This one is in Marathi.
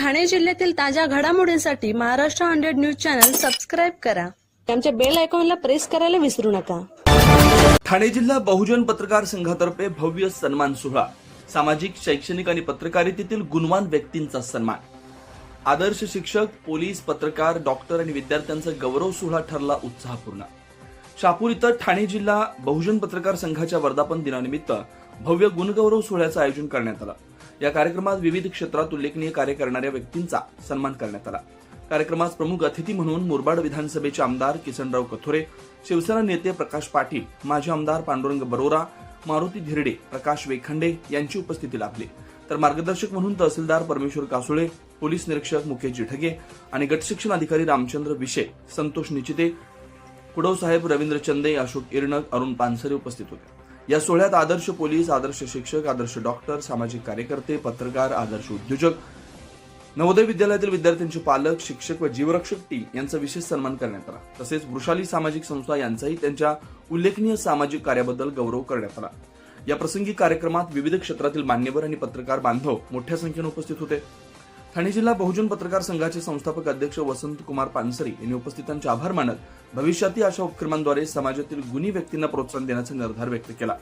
ठाणे जिल्ह्यातील ताज्या घडामोडींसाठी Maharashtra hundred news channel subscribe करा. आमच्या बेल आयकॉनला प्रेस करायला विसरू नका. ठाणे जिल्हा बहुजन पत्रकार संघातर्फे भव्य सन्मान सोहळा. सामाजिक शैक्षणिक आणि पत्रकारितेतील गुणवान व्यक्तींचा सन्मान. आदर्श शिक्षक पोलीस पत्रकार डॉक्टर आणि विद्यार्थ्यांचा गौरव सोहळा ठरला उत्साहपूर्ण. शापूर इथं ठाणे जिल्हा बहुजन पत्रकार संघाच्या वर्धापन दिनानिमित्त भव्य गुणगौरव सोहळ्याचं आयोजन करण्यात आलं. या कार्यक्रमात विविध क्षेत्रात उल्लेखनीय कार्य करणाऱ्या व्यक्तींचा सन्मान करण्यात आला. कार्यक्रमात प्रमुख अतिथी म्हणून मुरबाड विधानसभेचे आमदार किसनराव कथोरे शिवसेना नेते प्रकाश पाटील माजी आमदार पांडुरंग बरोरा मारुती धिरडे प्रकाश वेखंडे यांची उपस्थिती लाभली. तर मार्गदर्शक म्हणून तहसीलदार परमेश्वर कासुळे पोलीस निरीक्षक मुकेश जिठगे आणि गटशिक्षण अधिकारी रामचंद्र विशे संतोष निचिते कुडव साहेब रवींद्र चंदे अशोक इरणक अरुण पानसरे उपस्थित होते. या सोहळ्यात आदर्श पोलीस आदर्श शिक्षक आदर्श डॉक्टर सामाजिक कार्यकर्ते पत्रकार आदर्श उद्योजक नवोदय विद्यालयातील विद्यार्थ्यांचे पालक शिक्षक व जीवरक्षक टीम यांचा विशेष सन्मान करण्यात आला. तसेच वृषाली सामाजिक संस्था यांचाही त्यांच्या उल्लेखनीय सामाजिक कार्याबद्दल गौरव करण्यात आला. या प्रसंगी कार्यक्रमात विविध क्षेत्रातील मान्यवर आणि पत्रकार बांधव मोठ्या संख्येने उपस्थित होते. ठाणे जिल्हा बहुजन पत्रकार संघाचे संस्थापक अध्यक्ष वसंत कुमार पानसरी यांनी उपस्थितांचे आभार मानत भविष्यातील अशा उपक्रमांद्वारे समाजातील गुणी व्यक्तींना प्रोत्साहन देण्याचा निर्धार व्यक्त केला.